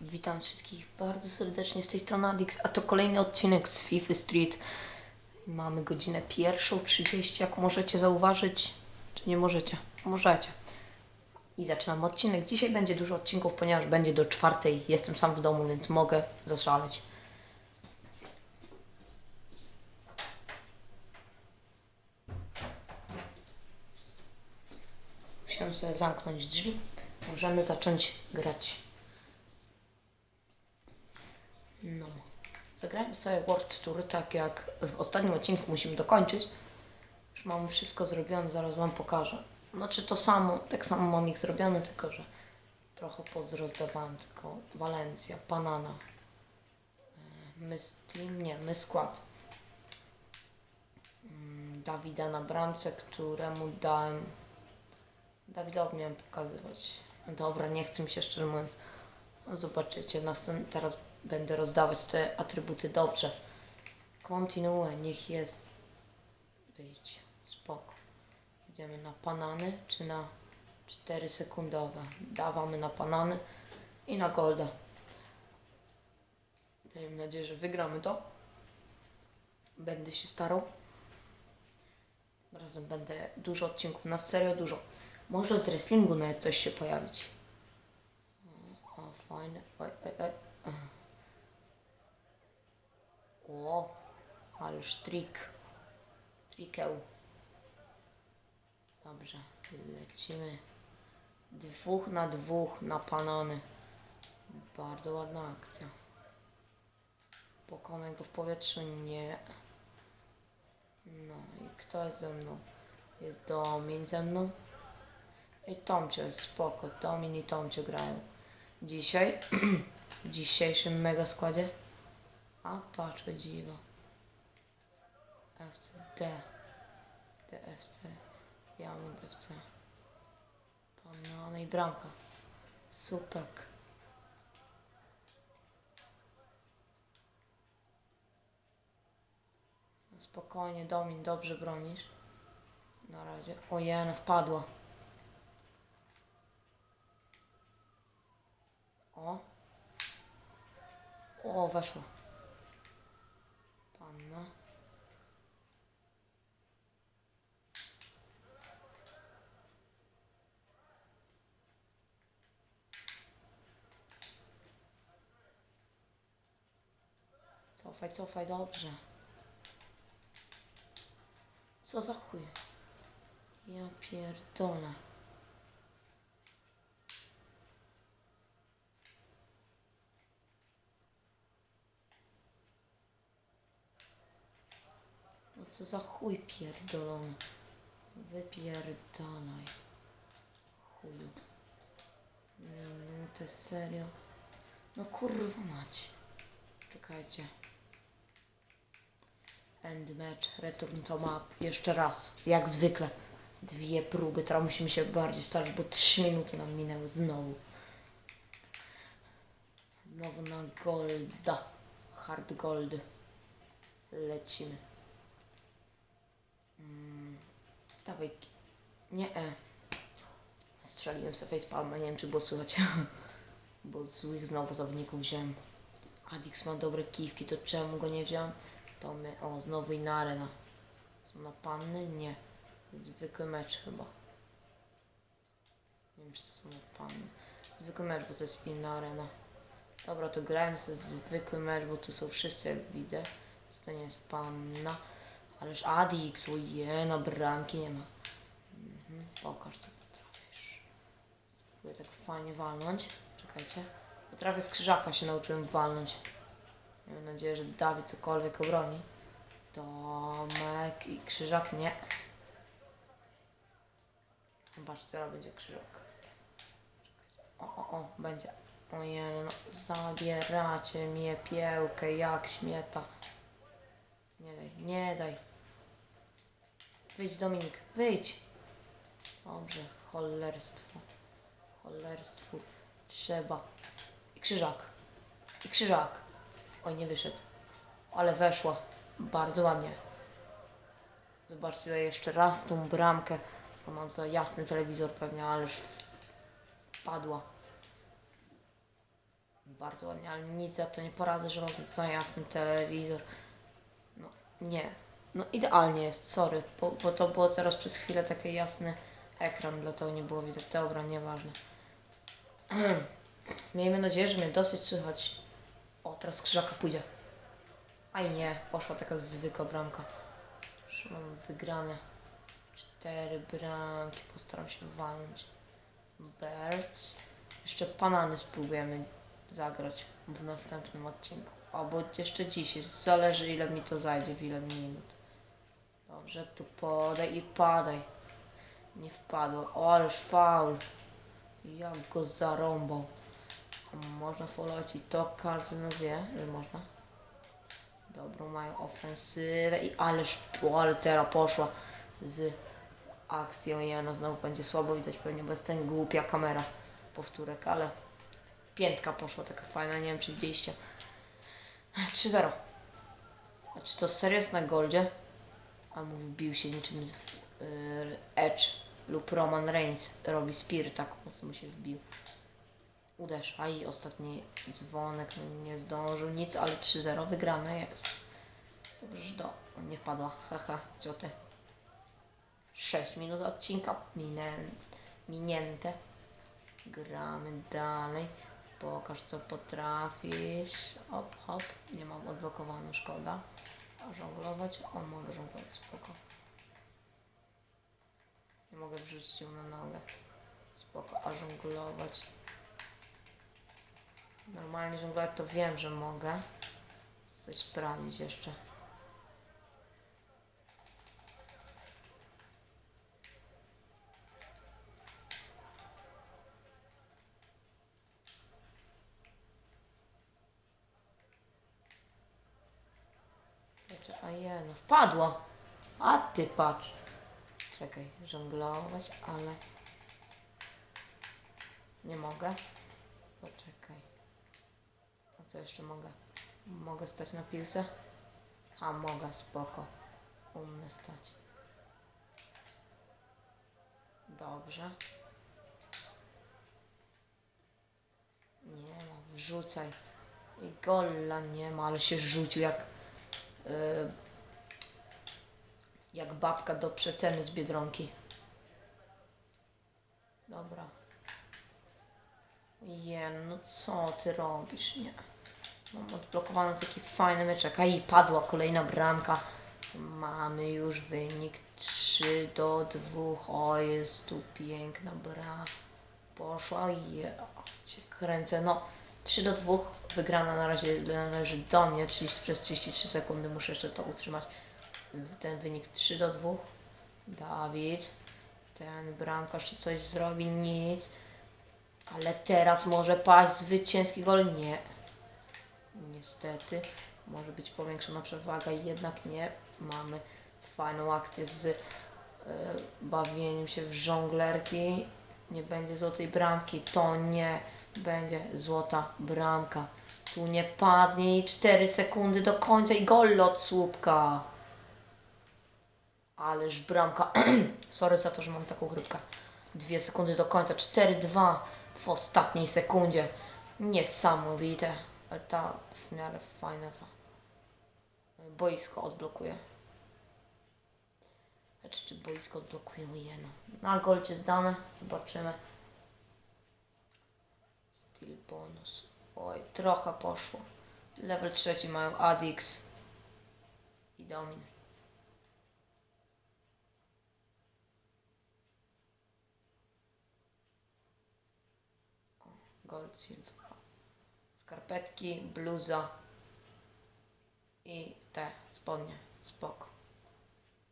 Witam wszystkich bardzo serdecznie z tej strony Adix, a to kolejny odcinek z FIFA Street. Mamy godzinę pierwszą 30, jak możecie zauważyć, czy nie możecie? Możecie. I zaczynamy odcinek. Dzisiaj będzie dużo odcinków, ponieważ będzie do czwartej. Jestem sam w domu, więc mogę zaszaleć. Musiałem sobie zamknąć drzwi. Możemy zacząć grać. No. Zagrajmy sobie World Tour, tak jak w ostatnim odcinku musimy dokończyć. Już mamy wszystko zrobione, zaraz wam pokażę. Znaczy to samo, tak samo mam ich zrobione, tylko że trochę pozrozdawałem, tylko Walencja, Panana. e, My team, nie, my skład. Mm, Dawida na bramce, któremu dałem Dawidowi miałem pokazywać. Dobra, nie chcę mi się szczerze mówiąc. Zobaczycie, następ, teraz będę rozdawać te atrybuty dobrze. Kontynuuję, niech jest. Wyjdź, spoko. Idziemy na panany, czy na 4 sekundowe. Dawamy na panany i na golda. Miejmy nadzieję, że wygramy to. Będę się starał. Razem będę dużo odcinków, na serio dużo. Może z wrestlingu nawet coś się pojawić. O fajne. Oj, oj, oj. O, ależ trik. Trikeł. Dobrze, lecimy. Dwóch na dwóch na panony. Bardzo ładna akcja. Pokonaj go w powietrzu? Nie. No i kto jest ze mną? Jest Domin ze mną. I Tomcie, spoko. Domin i Tomcie grają. Dzisiaj, w dzisiejszym mega składzie. A patrz, o dziwo. FCD. DFC. Diamond FC. Panana i bramka. Supek. Spokojnie, Domin, dobrze bronisz. Na razie. Ojej, wpadła. O. O, weszło. Panna. Cofaj, cofaj, dobrze. Co za chuj? Ja pierdolę. No co za chuj pierdolony. Wypierdalaj. Chuju. Minutę, serio. No kurwa mać. Czekajcie. End match, return to map. Jeszcze raz, jak zwykle. Dwie próby, teraz musimy się bardziej starać, bo trzy minuty nam minęły znowu. Znowu na golda. Hard gold. Lecimy. Mm, dawaj. Nie e. Strzeliłem sobie facepalma, nie wiem czy było słychać. Bo złych znowu zawodników wziąłem. Adix ma dobre kiwki, to czemu go nie wziąłem? To my, o, znowu inna arena. Są na panny? Nie. Zwykły mecz chyba. Nie wiem, czy to są na panny. Zwykły mecz, bo to jest inna arena. Dobra, to grajmy sobie zwykły mecz, bo tu są wszyscy, jak widzę. To nie jest panna. Ależ Adix, oje, na bramki nie ma. Mhm, pokaż co potrafisz. Spróbuję tak fajnie walnąć. Czekajcie. Potrafię z krzyżaka się nauczyłem walnąć. Mam nadzieję, że Dawid cokolwiek obroni. Tomek i krzyżak nie. Zobacz, teraz będzie krzyżak. O, o, o, będzie. Ojej, no, zabieracie mnie piełkę jak śmieta. Nie daj, nie daj. Wyjdź Dominik, wyjdź. Dobrze, cholerstwo. Cholerstwu trzeba. I krzyżak. I krzyżak. Oj, nie wyszedł. Ale weszła. Bardzo ładnie. Zobaczcie jeszcze raz tą bramkę. Bo mam za jasny telewizor pewnie, ależ wpadła. Bardzo ładnie, ale nic za to nie poradzę, że mam za jasny telewizor. Nie. No idealnie jest, sorry, bo, bo to było teraz przez chwilę taki jasny ekran, dlatego nie było widać. Dobra, nieważne. Miejmy nadzieję, że mnie dosyć słychać. O, teraz krzyżaka pójdzie. Aj nie, poszła taka zwykła bramka. Już mam wygrane. Cztery bramki, postaram się walnąć. Birds. Jeszcze banany spróbujemy zagrać w następnym odcinku. Albo jeszcze dzisiaj, zależy ile mi to zajdzie, w ile minut. Dobrze, tu podaj i padaj. Nie wpadło. O, ależ faul. Jak go zarąbał. Można folować i to każdy nas wie, że można. Dobrą mają ofensywę i ależ, o, ale poszła z akcją i ona znowu będzie słabo widać pewnie, bo jest ten głupia kamera powtórek, ale piętka poszła taka fajna, nie wiem czy widzieliście. 3-0. A czy to serio jest na goldzie? A mu wbił się niczym yy, Edge lub Roman Reigns robi spear, tak mocno mu się wbił. Uderz, a i ostatni dzwonek no nie zdążył nic, ale 3-0 wygrane jest. Dobrze, do, nie wpadła, haha, co ty. 6 minut odcinka minę, minięte. Gramy dalej. Pokaż co potrafisz. Hop, hop. Nie mam odblokowane, szkoda. A żonglować? O, mogę żonglować, spoko. Nie mogę wrzucić ją na nogę. Spoko, a żonglować. Normalnie żonglować to wiem, że mogę. Coś sprawdzić jeszcze. Znaczy, a je, wpadło. A ty patrz. Czekaj, żonglować, ale nie mogę. Poczekaj. A co jeszcze mogę? Mogę stać na piłce? A mogę, spoko. Umiem stać. Dobrze. Nie ma, wrzucaj. I gola nie ma, ale się rzucił jak y, jak babka do przeceny z Biedronki. Dobra. Je, no co ty robisz? Nie. Mam odblokowany taki fajny meczek. A i padła kolejna bramka. Mamy już wynik 3 do 2. O, jest tu piękna bra. Poszła. Je, cię kręcę. No, 3 do 2. Wygrana na razie należy do mnie. 30, przez 33 sekundy muszę jeszcze to utrzymać. Ten wynik 3 do 2. Dawid. Ten bramkarz coś zrobi? Nic. Ale teraz może paść zwycięski gol? Nie. Niestety. Może być powiększona przewaga, jednak nie. Mamy fajną akcję z e, bawieniem się w żonglerki. Nie będzie złotej bramki. To nie będzie złota bramka. Tu nie padnie i 4 sekundy do końca i gol od słupka. Ależ bramka. Sorry za to, że mam taką grypkę. Dwie sekundy do końca. 4-2 w ostatniej sekundzie. Niesamowite. Ale ta w miarę fajna ta. Boisko odblokuje. Znaczy, czy boisko odblokuje? Ojeno. Na golcie zdane. Zobaczymy. Steel bonus. Oj, trochę poszło. Level trzeci mają Adix i Domin. Gold Silver. Skarpetki, bluza i te spodnie. Spoko.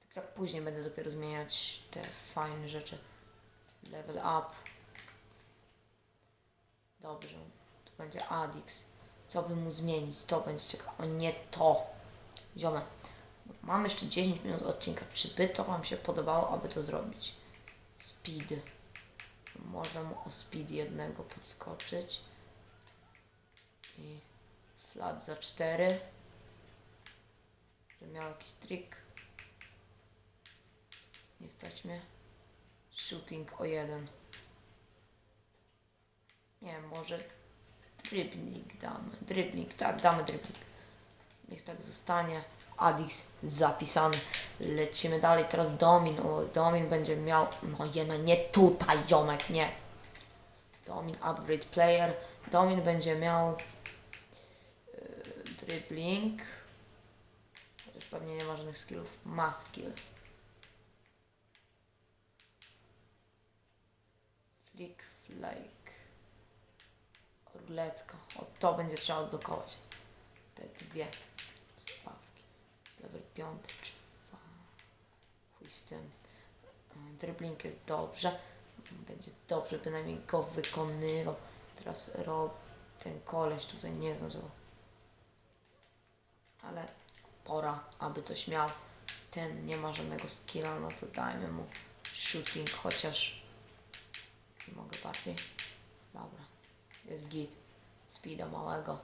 Tak jak później będę dopiero zmieniać te fajne rzeczy. Level up. Dobrze. Tu będzie Adix. Co by mu zmienić? To będzie ciekawe. O nie to. Ziome. Mam jeszcze 10 minut odcinka. Czy by to Wam się podobało, aby to zrobić? Speed. Można mu o speed jednego podskoczyć. I flat za 4. Że miał jakiś trik. Nie stać mnie. Shooting o 1. Nie może Dribbling damy. Dribbling, tak, damy dribbling. Niech tak zostanie. Adix zapisany. Lecimy dalej. Teraz Domin. O, Domin będzie miał... No jena, nie tutaj, Jomek, nie. Domin upgrade player. Domin będzie miał... Yy, dribbling. Chociaż pewnie nie ma żadnych skillów. Ma skill. Flick, flake. Ruletka. O, to będzie trzeba odblokować. Te dwie stawki. Level 5, 4. Chuj z tym. E, Dribbling jest dobrze. Będzie dobrze, bynajmniej go wykonywał. Teraz rob ten koleś tutaj nie tego. Ale pora, aby coś miał. Ten nie ma żadnego skilla, no to dajmy mu shooting, chociaż nie mogę bardziej. Dobra, jest git. Speeda małego.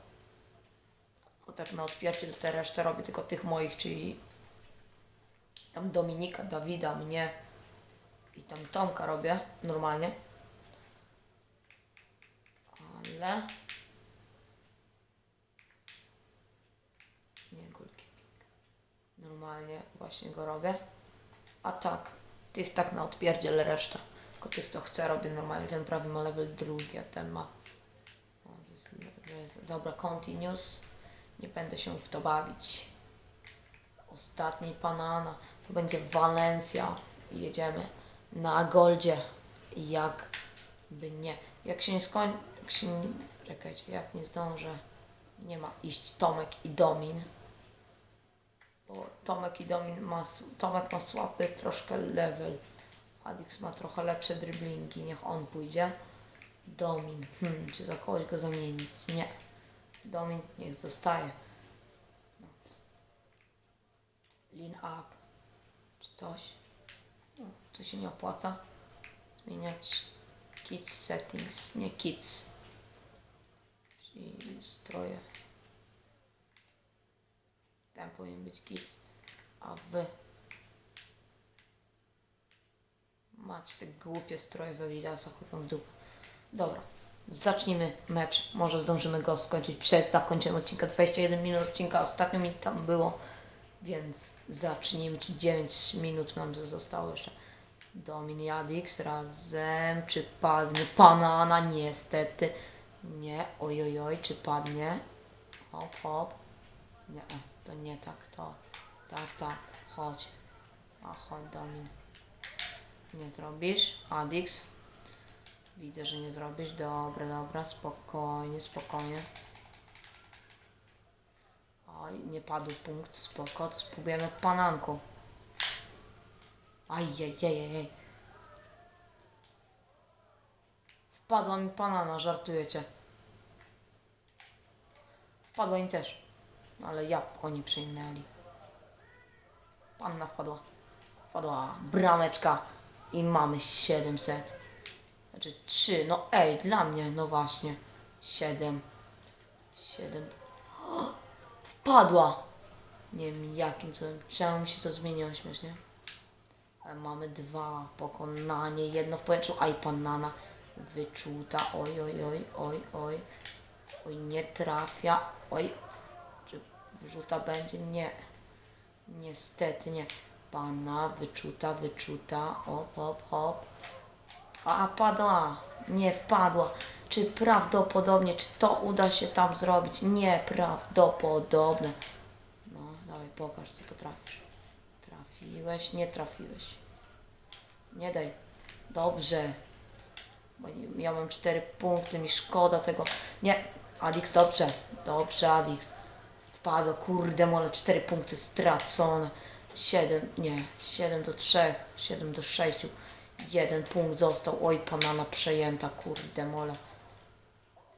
Tak na odpiercie to te resztę robię tylko tych moich, czyli tam Dominika, Dawida, mnie i tam Tomka robię normalnie. Ale nie goalkeeping. Normalnie właśnie go robię. A tak, tych tak na odpierdziel resztę. Tylko tych co chcę robię normalnie. Ten prawie ma level drugi, a ten ma. O, jest Dobra, continuous. Nie będę się w to bawić. Ostatni banana. To będzie Walencja. Jedziemy na Goldzie. Jakby nie. Jak się nie skończy. Się. Czekajcie, jak nie zdążę. Nie ma iść Tomek i Domin. Bo Tomek i Domin ma. Tomek ma słaby troszkę level. Adix ma trochę lepsze driblingi. Niech on pójdzie. Domin. Hmm, czy za kogoś go zamienić? Nie. Domin niech zostaje. No. Lean up. Czy coś. No, to się nie opłaca. Zmieniać kids settings, nie kids. Czyli stroje. Ten powinien być kit. A wy macie te głupie stroje z Adidasa, chłopak w dupę. Dobra, zacznijmy mecz. Może zdążymy go skończyć przed zakończeniem odcinka. 21 minut odcinka, ostatnio mi tam było, więc zacznijmy. Czy 9 minut nam zostało jeszcze. Domin Jadix razem. Czy padnie? Banana, niestety. Nie. Oj, oj, oj, czy padnie? Hop, hop. Nie, to nie tak, to. Tak, tak, chodź. A chodź, Domin. Nie zrobisz? Adix. Widzę, że nie zrobisz. Dobra, dobra, spokojnie, spokojnie. Oj, nie padł punkt, spoko. Spróbujemy pananką. Ajajajajaj. Wpadła mi panana, żartujecie. Wpadła im też. Ale jak oni przyjmnęli. Panna wpadła. Wpadła brameczka. I mamy 700. Znaczy 3. No ej, dla mnie, no właśnie. 7. 7. Wpadła. Nie wiem jakim cudem. Czemu się to zmieniło śmiesznie. Ale mamy dwa. Pokonanie. Jedno w powietrzu. Aj, panana. Wyczuta. Oj, oj, oj, oj, oj. Oj, nie trafia. Oj. Czy wyrzuta będzie? Nie. Niestety nie. Pana wyczuta, wyczuta. Hop, hop, hop. A padła. Nie wpadła. Czy prawdopodobnie, czy to uda się tam zrobić? Nieprawdopodobne. No, dawaj, pokaż, co potrafisz. Trafiłeś, nie trafiłeś. Nie daj. Dobrze. Bo ja mam 4 punkty, mi szkoda tego. Nie. Adix, dobrze. Dobrze, Adix. Wpadło, kurde, mole, 4 punkty stracone. 7, nie, 7 do 3, 7 do 6. Jeden punkt został. Oj, panana przejęta, kurde, mole.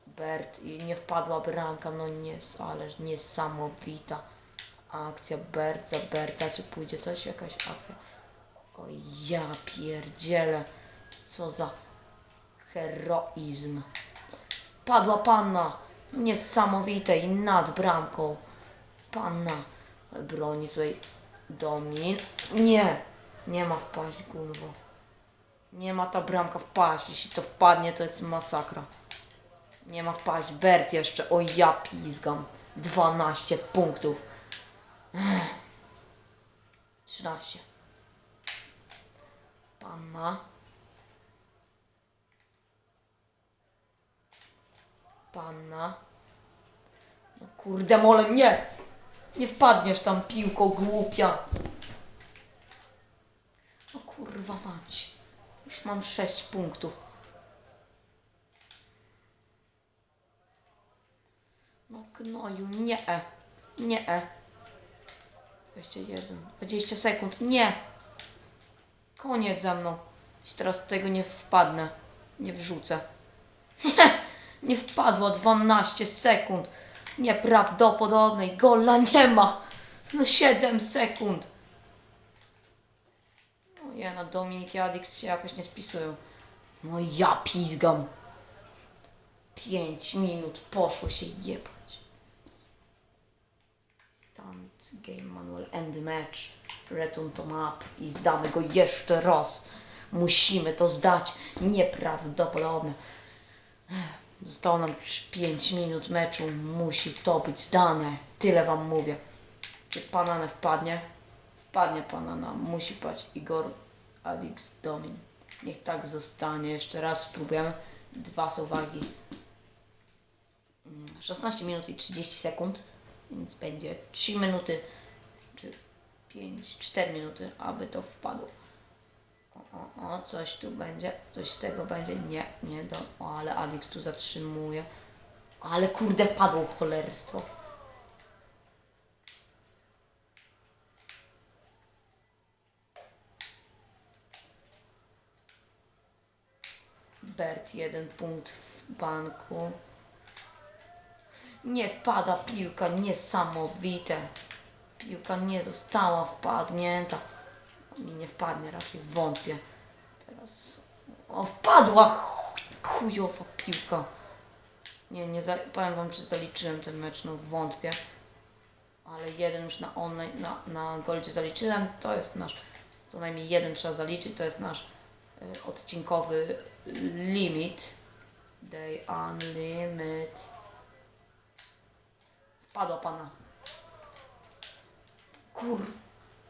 Bert i nie wpadła bramka, no nie, ale niesamowita akcja Bert za Berta, czy pójdzie coś, jakaś akcja? Oj, ja pierdzielę, co za heroizm. Padła panna, niesamowite i nad bramką. Panna broni tutaj Domin. Nie, nie ma wpaść, kurwa. Nie ma ta bramka wpaść. Jeśli to wpadnie, to jest masakra. Nie ma wpaść. Bert jeszcze. O ja pizgam. 12 punktów. Ech. 13. Panna. Panna. No kurde mole, nie! Nie wpadniesz tam piłko głupia. No kurwa mać. Już mam 6 punktów. No gnoju, nie. e. Nie. e. 21. 20 sekund. Nie. Koniec za mną. Jeśli teraz tego nie wpadnę. Nie wrzucę. Nie. Nie wpadło. 12 sekund. Nieprawdopodobnej. Gola nie ma. No 7 sekund. Ja na Dominik i Adix się jakoś nie spisują. No ja pizgam. 5 minut poszło się jebać. Stunt, game manual, end match. Return to map i zdamy go jeszcze raz. Musimy to zdać. Nieprawdopodobne. Zostało nam już 5 minut meczu. Musi to być zdane. Tyle wam mówię. Czy Panana wpadnie? Wpadnie Panana. Musi paść Igor Adix Domin. Niech tak zostanie. Jeszcze raz spróbujemy. Dwa z uwagi. Mm, 16 minut i 30 sekund. Więc będzie 3 minuty. Czy 5, 4 minuty, aby to wpadło. O, o, o, coś tu będzie, coś z tego będzie. Nie, nie do. O, ale Adix tu zatrzymuje. Ale kurde, wpadło cholerstwo. Bert, jeden punkt w banku. Nie wpada piłka, niesamowite. Piłka nie została wpadnięta. Mi nie wpadnie, raczej wątpię. Teraz. O, wpadła! Ch- Chujowa piłka. Nie, nie za... powiem wam, czy zaliczyłem ten mecz, no wątpię. Ale jeden już na online, na, na Goldzie zaliczyłem. To jest nasz, co najmniej jeden trzeba zaliczyć. To jest nasz odcinkowy limit. Day unlimit. Wpadła pana. Kur...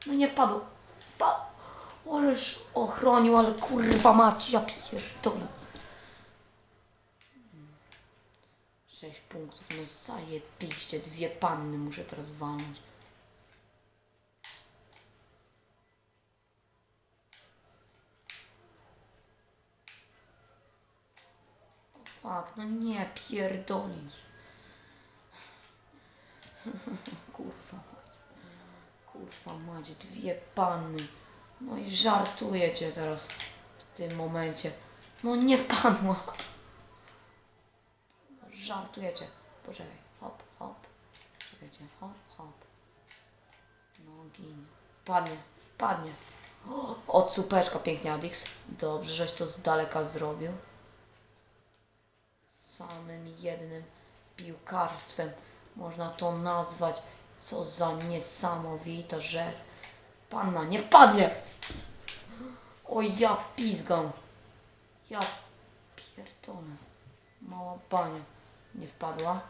No nie wpadło. Pa... Ależ ochronił, ale kurwa mać, ja pierdolę. 6 punktów, no zajebiście, dwie panny muszę teraz walnąć. No nie pierdolisz. Kurwa mać. Kurwa mać, dwie panny. No i żartujecie teraz w tym momencie. No nie padła. Żartujecie. Poczekaj. Hop, hop. Czekajcie. Hop, hop. No gin. Padnie. Padnie. O, Od supeczka pięknie Adix. Dobrze, żeś to z daleka zrobił. Jednym piłkarstwem można to nazwać. Co za niesamowita rzecz. Panna nie wpadnie! O ja pizgam. Ja pierdolę. Mała bania. Nie wpadła.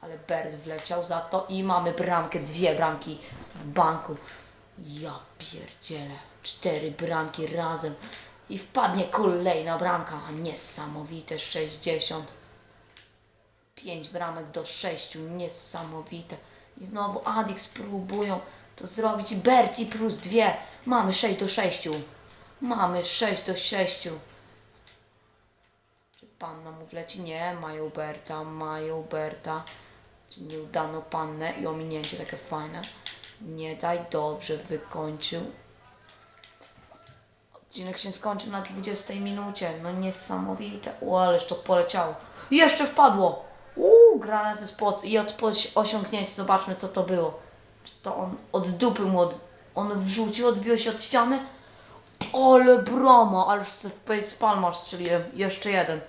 Ale Bert wleciał za to i mamy bramkę, dwie bramki w banku. Ja pierdzielę. Cztery bramki razem. I wpadnie kolejna bramka. Niesamowite 60. Pięć bramek do sześciu. Niesamowite. I znowu Adix próbują to zrobić. Berti plus dwie. Mamy 6 do 6. Mamy 6 do 6. Czy panna mu wleci? Nie, mają Berta, mają Berta. Czy nieudano pannę i ominięcie takie fajne. Nie daj, dobrze, wykończył. Odcinek się skończył na 20 minucie. No niesamowite. O, ależ to poleciało. Jeszcze wpadło! Uuu, granat ze spod i od osiągnięcie. Zobaczmy, co to było. Czy to on od dupy mu od... On wrzucił, odbiło się od ściany. Ale brama, ależ se w face palma strzeliłem. Jeszcze jeden.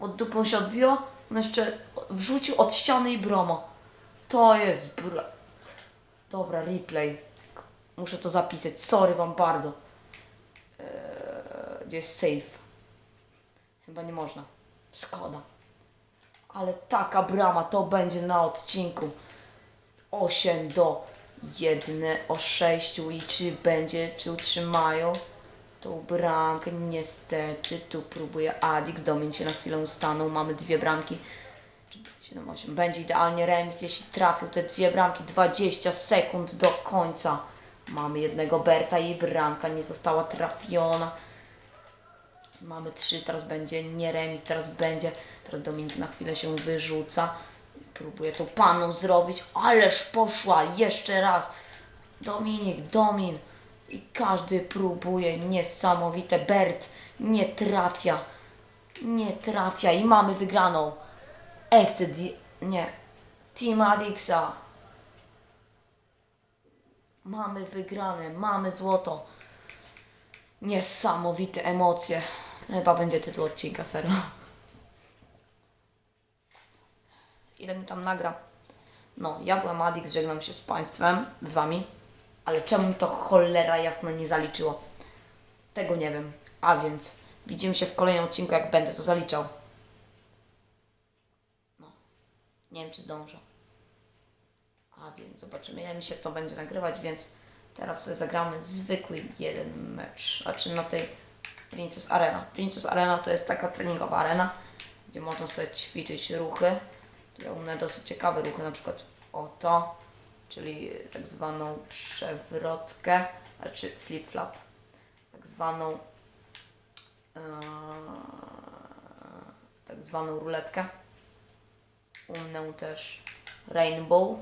Od dupy mu się odbiło. On jeszcze wrzucił od ściany i brama. To jest bra... Dobra, replay. Muszę to zapisać. Sorry wam bardzo. Eee, gdzie jest save? Chyba nie można. Szkoda. Ale taka brama to będzie na odcinku. 8 do 1 o 6 i czy będzie, czy utrzymają tą bramkę. Niestety tu próbuje Adix, Domin się na chwilę ustanął. Mamy dwie bramki. 7-8. Będzie idealnie remis, jeśli trafił te dwie bramki. 20 sekund do końca. Mamy jednego Berta i bramka nie została trafiona. Mamy trzy, teraz będzie nie remis, teraz będzie. Teraz Dominik na chwilę się wyrzuca. Próbuje to panu zrobić, ależ poszła jeszcze raz. Dominik, Domin. I każdy próbuje, niesamowite. Bert nie trafia. Nie trafia i mamy wygraną. FC nie. Team Adixa. Mamy wygrane, mamy złoto. Niesamowite emocje. Chyba będzie tytuł odcinka, serio. Ile mi tam nagra? No, ja byłem Adix, żegnam się z Państwem, z Wami. Ale czemu to cholera jasno nie zaliczyło? Tego nie wiem. A więc widzimy się w kolejnym odcinku, jak będę to zaliczał. No, nie wiem czy zdążę. A więc zobaczymy, ile mi się to będzie nagrywać, więc teraz sobie zagramy zwykły jeden mecz. Znaczy na tej Princess Arena. Princess Arena to jest taka treningowa arena, gdzie można sobie ćwiczyć ruchy. Ja umiem dosyć ciekawe ruchy, na przykład o to, czyli tak zwaną przewrotkę, znaczy flip-flap, tak zwaną eee, tak zwaną ruletkę. Umnę też rainbow,